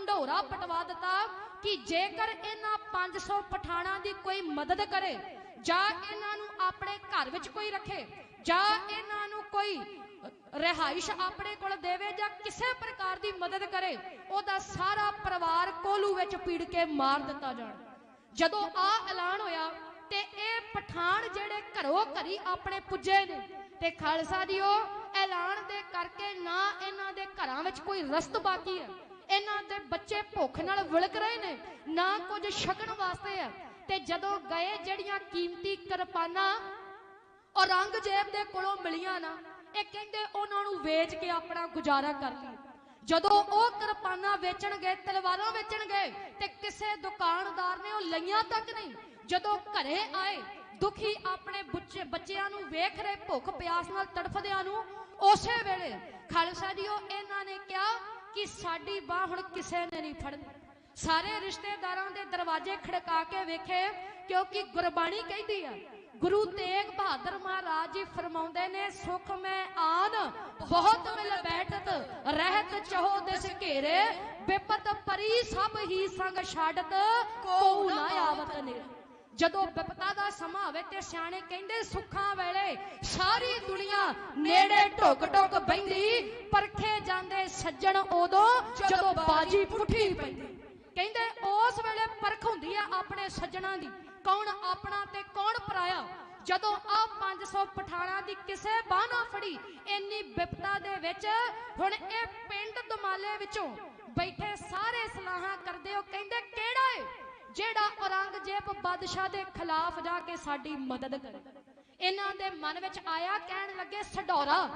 ਢੰਡੋਰਾ ਪਟਵਾ ਦਿੱਤਾ ਕਿ ਜੇਕਰ ਇਹਨਾਂ 500 ਪਠਾਣਾ ਦੀ ਕੋਈ ਮਦਦ ਕਰੇ, ਜਾਂ ਇਹਨਾਂ ਨੂੰ ਆਪਣੇ ਘਰ ਵਿੱਚ ਕੋਈ ਰੱਖੇ, ਜਾਂ ਇਹਨਾਂ ਨੂੰ ਕੋਈ ਰਿਹਾਇਸ਼ ਆਪਣੇ ਕੋਲ ਦੇਵੇ, ਜਾਂ ਕਿਸੇ ਪ੍ਰਕਾਰ ਦੀ ਮਦਦ ਕਰੇ, ਉਹਦਾ ਸਾਰਾ ਪਰਿਵਾਰ ਕੋਲੂ ਵਿੱਚ ਪੀੜ ਕੇ ਮਾਰ ਦਿੱਤਾ ਜਾਣ। ਜਦੋਂ ਆ ਐਲਾਨ ਹੋਇਆ ਤੇ ਇਹ ਪਠਾਨ ਜਿਹੜੇ ਘਰੋਂ ਘਰੀ ਆਪਣੇ ਪੁੱਜੇ ਨੇ, ਤੇ ਖਾਲਸਾ ਜੀ ਉਹ ਐਲਾਨ ਦੇ ਕਰਕੇ ਨਾ ਇਹਨਾਂ ਦੇ ਘਰਾਂ ਵਿੱਚ ਕੋਈ ਰਸਤ ਬਾਕੀ ਹੈ। ਇਹਨਾਂ ਦੇ ਬੱਚੇ ਭੁੱਖ ਨਾਲ ਵਿਲਕ ਰਹੇ ਨੇ, ਨਾ ਕੁਝ ਛਕਣ ਵਾਸਤੇ ਹੈ ਤੇ ਜਦੋਂ ਗਏ ਜਿਹੜੀਆਂ ਕੀਮਤੀ ਕਿਰਪਾਨਾਂ ਔਰੰਗਜ਼ੇਬ ਦੇ ਕੋਲੋਂ ਮਿਲੀਆਂ ਨਾ, ਇਹ ਕਹਿੰਦੇ ਉਹਨਾਂ ਨੂੰ ਵੇਚ ਕੇ ਆਪਣਾ ਗੁਜ਼ਾਰਾ ਕਰ ਲਈ ਜਦੋਂ ਉਹ ਕਿਰਪਾਨਾਂ ਵੇਚਣ ਤਲਵਾਰਾਂ ਵੇਚਣ ਗਏ ਤੇ ਕਿਸੇ ਦੁਕਾਨਦਾਰ ਨੇ ਉਹ ਲਈਆਂ ਤੱਕ ਨਹੀਂ। ਜਦੋਂ ਘਰੇ ਆਏ, ਦੁਖੀ ਆਪਣੇ ਬੱਚੇ ਬੱਚਿਆਂ ਨੂੰ ਵੇਖ ਰਹੇ ਭੁੱਖ ਪਿਆਸ ਨਾਲ ਤੜਫਦਿਆਂ ਨੂੰ, ਉਸੇ ਵੇਲੇ ਖਾਲਸਾ ਜੀਓ ਇਹਨਾਂ ਨੇ ਕਿਹਾ ਕਿ ਸਾਡੀ ਬਾਹ ਹੁਣ ਕਿਸੇ ਨੇ ਨਹੀਂ ਫੜਨੀ। ਸਾਰੇ ਰਿਸ਼ਤੇਦਾਰਾਂ ਦੇ ਦਰਵਾਜ਼ੇ ਖੜਕਾ ਕੇ ਵੇਖੇ ਕਿਉਂਕਿ ਗੁਰਬਾਣੀ ਕਹਿੰਦੀ ਆ ਗੁਰੂ ਤੇਗ ਬਹਾਦਰ ਮਹਾਰਾਜ ਜੀ ਫਰਮਾਉਂਦੇ ਨੇ ਸੁਖ ਮੈਂ ਆਨ ਬਹੁਤ ਮਿਲ ਬੈਠਤ ਰਹਿਤ ਚਹੋ ਦਿਸ ਘੇਰੇ ਵਿਪਤ ਪਰੀ ਸਭ ਹੀ ਸੰਗ ਛਾੜਤ ਕੋ ਨਾ ਆਵਤ ਨੇ ਜਦੋਂ ਵਿਪਤਾ ਦਾ ਸਮਾਂ ਹੋਵੇ ਤੇ ਸਿਆਣੇ ਕਹਿੰਦੇ ਸੁੱਖਾਂ ਵੇਲੇ ਸਾਰੀ ਦੁਨੀਆ ਨੇੜੇ ਢੁੱਕ ਢੁੱਕ ਬੈਂਦੀ ਪਰਖੇ ਜਾਂਦੇ ਸੱਜਣ ਉਦੋਂ ਜਦੋਂ ਬਾਜੀ ਪੁੱਠੀ ਪੈਂਦੀ। ਕਹਿੰਦੇ ਉਸ ਵੇਲੇ ਪਰਖ ਹੁੰਦੀ ਆ ਆਪਣੇ ਸੱਜਣਾ ਦੀ, ਕੌਣ ਆਪਣਾ ਤੇ ਕੌਣ ਪਰਾਇਆ। ਜਦੋਂ ਆ 500 ਪਠਾਣਾ ਦੀ ਕਿਸੇ ਬਾਹ ਨਾ ਫੜੀ, ਇੰਨੀ ਵਿਪਤਾ ਦੇ ਵਿੱਚ ਹੁਣ ਇਹ ਪਿੰਡ ਦਮਾਲੇ ਵਿੱਚੋਂ ਬੈਠੇ ਸਾਰੇ ਸਲਾਹਾਂ ਕਰਦੇ ਹੋ, ਕਹਿੰਦੇ ਜਿਹੜਾ ਔਰੰਗਜ਼ੇਬ ਬਾਦਸ਼ਾਹ ਦੇ ਖਿਲਾਫ ਜਾ ਕੇ ਸਾਡੀ ਮਦਦ ਕਰੇ। ਇਹਨਾਂ ਦੇ ਮਨ ਵਿੱਚ ਆਇਆ ਕਹਿਣ ਲੱਗੇ ਸਡੌਰਾ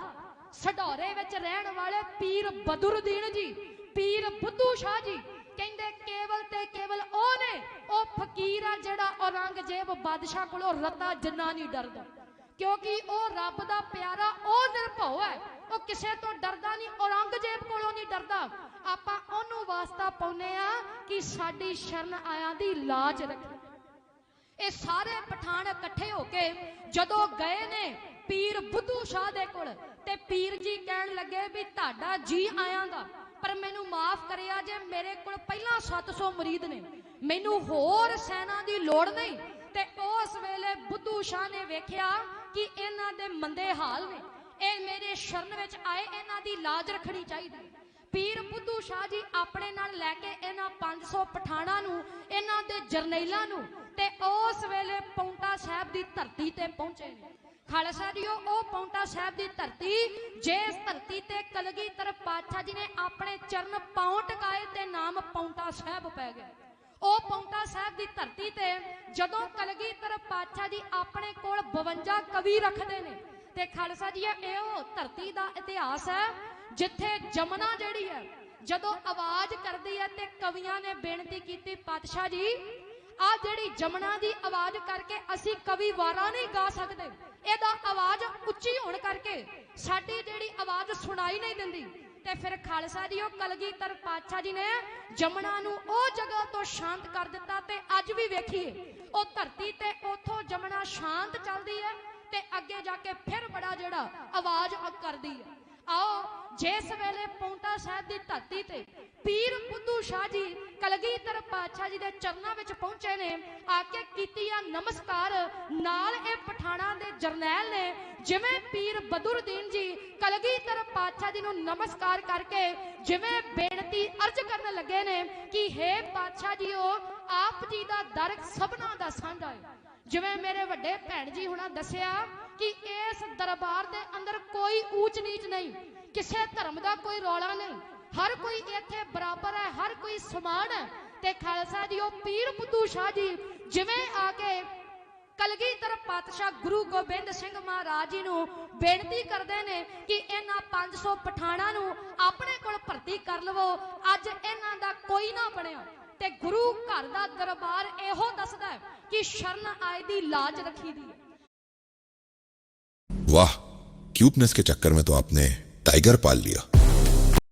ਸਡੌਰੇ ਵਿੱਚ ਰਹਿਣ ਵਾਲੇ ਪੀਰ ਬਦਰੁਦੀਨ ਜੀ, ਪੀਰ ਬੁੱਧੂ ਸ਼ਾਹ ਜੀ, ਕਹਿੰਦੇ ਕੇਵਲ ਤੇ ਕੇਵਲ ਉਹ ਨੇ, ਉਹ ਫਕੀਰ ਆ ਜਿਹੜਾ ਔਰੰਗਜ਼ੇਬ ਬਾਦਸ਼ਾਹ ਕੋਲੋਂ ਰਤਾ ਜਿੰਨਾ ਨਹੀਂ ਡਰਦਾ। ਕਿਉਂਕਿ ਉਹ ਰੱਬ ਦਾ ਪਿਆਰਾ, ਉਹ ਨਿਰਭਉ ਹੈ। ਉਹ ਕਿਸੇ ਤੋਂ ਡਰਦਾ ਨਹੀਂ, ਔਰੰਗਜ਼ੇਬ ਕੋਲੋਂ ਨਹੀਂ ਡਰਦਾ। ਆਪਾਂ ਉਹਨੂੰ ਵਾਸਤਾ ਪਾਉਨੇ ਆ ਕਿ ਸਾਡੀ ਸ਼ਰਨ ਆਇਆਂ ਦੀ ਲਾਜ ਰੱਖੇ ਇਹ ਸਾਰੇ ਪਠਾਨ ਇਕੱਠੇ ਹੋ ਕੇ ਜਦੋਂ ਗਏ ਨੇ ਪੀਰ ਬੁੱਧੂ ਸ਼ਾਹ ਦੇ ਕੋਲ, ਤੇ ਪੀਰ ਜੀ ਕਹਿਣ ਲੱਗੇ ਵੀ ਤੁਹਾਡਾ ਜੀ ਆਇਆਂ ਦਾ ਪਰ ਮੈਨੂੰ ਮਾਫ ਕਰਿਆ ਜੇ ਮੇਰੇ ਕੋਲ ਪਹਿਲਾਂ 700 ਮਰੀਦ ਨੇ। ਮੈਨੂੰ ਹੋਰ ਸੈਨਾ ਦੀ ਲੋੜ ਨਹੀਂ, ਤੇ ਉਸ ਵੇਲੇ ਬੁੱਧੂ ਸ਼ਾਹ ਨੇ ਵੇਖਿਆ ਕਿ ਇਹਨਾਂ ਦੇ ਮੰਦੇ ਹਾਲ ਨੇ। ਇਹ ਮੇਰੇ ਸ਼ਰਨ ਵਿੱਚ ਆਏ, ਇਹਨਾਂ ਦੀ ਲਾਜ ਰੱਖਣੀ ਚਾਹੀਦੀ ਪੀਰ ਬੁੱਧੂ ਸ਼ਾਹ ਜੀ ਆਪਣੇ ਨਾਲ ਲੈ ਕੇ ਇਹਨਾਂ 500 ਪਠਾਣਾ ਨੂੰ, ਇਹਨਾਂ ਦੇ ਜਰਨੈਲਾਂ ਨੂੰ ਤੇ ਉਸ ਵੇਲੇ ਪੌਂਟਾ ਸਾਹਿਬ ਦੀ ਧਰਤੀ ਤੇ ਪਹੁੰਚੇ ਨੇ। ਖਾਲਸਾ ਜੀਓ, ਉਹ ਪੌਂਟਾ ਸਾਹਿਬ ਦੀ ਧਰਤੀ, ਜਿਸ ਧਰਤੀ ਤੇ ਕਲਗੀਧਰ ਪਾਤਸ਼ਾਹ ਜੀ ਨੇ ਆਪਣੇ ਚਰਨ ਪਾਉਂ ਟਿਕਾਏ ਤੇ ਨਾਮ ਪੌਂਟਾ ਸਾਹਿਬ ਪੈ ਗਿਆ। ਉਹ ਪੌਂਟਾ ਸਾਹਿਬ ਦੀ ਧਰਤੀ ਤੇ ਜਦੋਂ ਕਲਗੀਧਰ ਪਾਤਸ਼ਾਹ ਜੀ ਆਪਣੇ ਕੋਲ 52 ਕਵੀ ਰੱਖਦੇ ਨੇ ਤੇ ਖਾਲਸਾ ਜੀ ਇਹ ਧਰਤੀ ਦਾ ਇਤਿਹਾਸ ਹੈ ਜਿੱਥੇ ਜਮਨਾ ਜਿਹੜੀ ਹੈ, ਜਦੋਂ ਆਵਾਜ਼ ਕਰਦੀ ਹੈ ਤੇ ਕਵੀਆਂ ਨੇ ਬੇਨਤੀ ਕੀਤੀ, ਪਾਤਸ਼ਾਹ ਜੀ, ਆ ਜਿਹੜੀ ਜਮਨਾ ਦੀ ਆਵਾਜ਼ ਕਰਕੇ ਅਸੀਂ ਕਵੀ ਵਾਰਾਂ ਨਹੀਂ ਗਾ ਸਕਦੇ, ਇਹਦਾ ਆਵਾਜ਼ ਉੱਚੀ ਹੋਣ ਕਰਕੇ ਸਾਡੀ ਜਿਹੜੀ ਆਵਾਜ਼ ਸੁਣਾਈ ਨਹੀਂ ਦਿੰਦੀ। ਤੇ ਫਿਰ ਖਾਲਸਾ ਜੀ, ਉਹ ਕਲਗੀਧਰ ਪਾਤਸ਼ਾਹ ਜੀ ਨੇ ਜਮਨਾ ਨੂੰ ਉਹ ਜਗ੍ਹਾ ਤੋਂ ਸ਼ਾਂਤ ਕਰ ਦਿੱਤਾ ਤੇ ਅੱਜ ਵੀ ਵੇਖੀਏ, ਉਹ ਧਰਤੀ ਤੇ ਉਥੋਂ ਜਮਨਾ ਸ਼ਾਂਤ ਚੱਲਦੀ ਹੈ ਤੇ ਅੱਗੇ ਜਾ ਕੇ ਫਿਰ ਬੜਾ ਜਿਹੜਾ ਆਵਾਜ਼ ਕਰਦੀ ਹੈ। ਆਓ ਜਿਸ ਵੇਲੇ ਪੌਂਟਾ ਸਾਹਿਬ ਦੀ ਧਰਤੀ ਤੇ ਪੀਰ ਬੁੱਧੂ ਸ਼ਾਹ ਜੀ ਕਲਗੀਧਰ ਪਾਤਸ਼ਾਹ ਜੀ ਦੇ ਚਰਨਾਂ ਵਿੱਚ ਪਹੁੰਚੇ ਨੇ ਆ ਕੇ ਕੀਤੀ ਆ ਨਮਸਕਾਰ। ਨਾਲ ਇਹ ਪਠਾਣਾ ਦੇ ਜਰਨੈਲ ਨੇ, ਜਿਵੇਂ ਪੀਰ ਬਦਰੁਦੀਨ ਜੀ ਕਲਗੀਧਰ ਪਾਤਸ਼ਾਹ ਜੀ ਨੂੰ ਨਮਸਕਾਰ ਕਰਕੇ ਜਿਵੇਂ ਬੇਨਤੀ ਅਰਜ਼ ਕਰਨ ਲੱਗੇ ਨੇ ਕਿ हे ਪਾਤਸ਼ਾਹ ਜੀਓ, ਆਪ ਜੀ ਦਾ ਦਰ ਸਭਨਾ ਦਾ ਸਾਂਝਾ ਹੈ ਜਿਵੇਂ ਮੇਰੇ ਵੱਡੇ ਭੈਣ ਜੀ ਹੁਣਾਂ ਦੱਸਿਆ ਕਿ ਇਸ ਦਰਬਾਰ ਦੇ ਕੋਈ ਊਚ ਨੀਚ ਨਹੀਂ, ਕਿਸੇ ਧਰਮ ਦਾ ਕੋਈ ਰੌਲਾ ਨਹੀਂ। ਹਰ ਕੋਈ ਇੱਥੇ ਬਰਾਬਰ ਹੈ, ਹਰ ਕੋਈ ਸਮਾਨ ਹੈ। ਤੇ ਖਾਲਸਾ ਜੀ, ਉਹ ਪੀਰ ਬੁੱਧੂ ਸ਼ਾਹ ਜੀ, ਜਿਵੇਂ ਆ ਕੇ ਕਲਗੀਧਰ ਪਾਤਸ਼ਾਹ ਗੁਰੂ ਗੋਬਿੰਦ ਸਿੰਘ ਮਹਾਰਾਜ ਜੀ ਨੂੰ ਬੇਨਤੀ ਕਰਦੇ ਨੇ ਕਿ ਇਹਨਾਂ 500 ਪਠਾਣਾ ਨੂੰ ਆਪਣੇ ਕੋਲ ਭਰਤੀ ਕਰ ਲਵੋ। ਅੱਜ ਇਹਨਾਂ ਦਾ ਕੋਈ ਨਾ ਬਣਿਆ। ਤੇ ਗੁਰੂ ਘਰ ਦਾ ਦਰਬਾਰ ਇਹੋ ਦੱਸਦਾ ਕਿ ਸ਼ਰਨ ਆਏ ਦੀ ਲਾਜ ਰੱਖੀ ਦੀ ਹੈ। क्यूटनेस के चक्कर में तो आपने टाइगर पाल लिया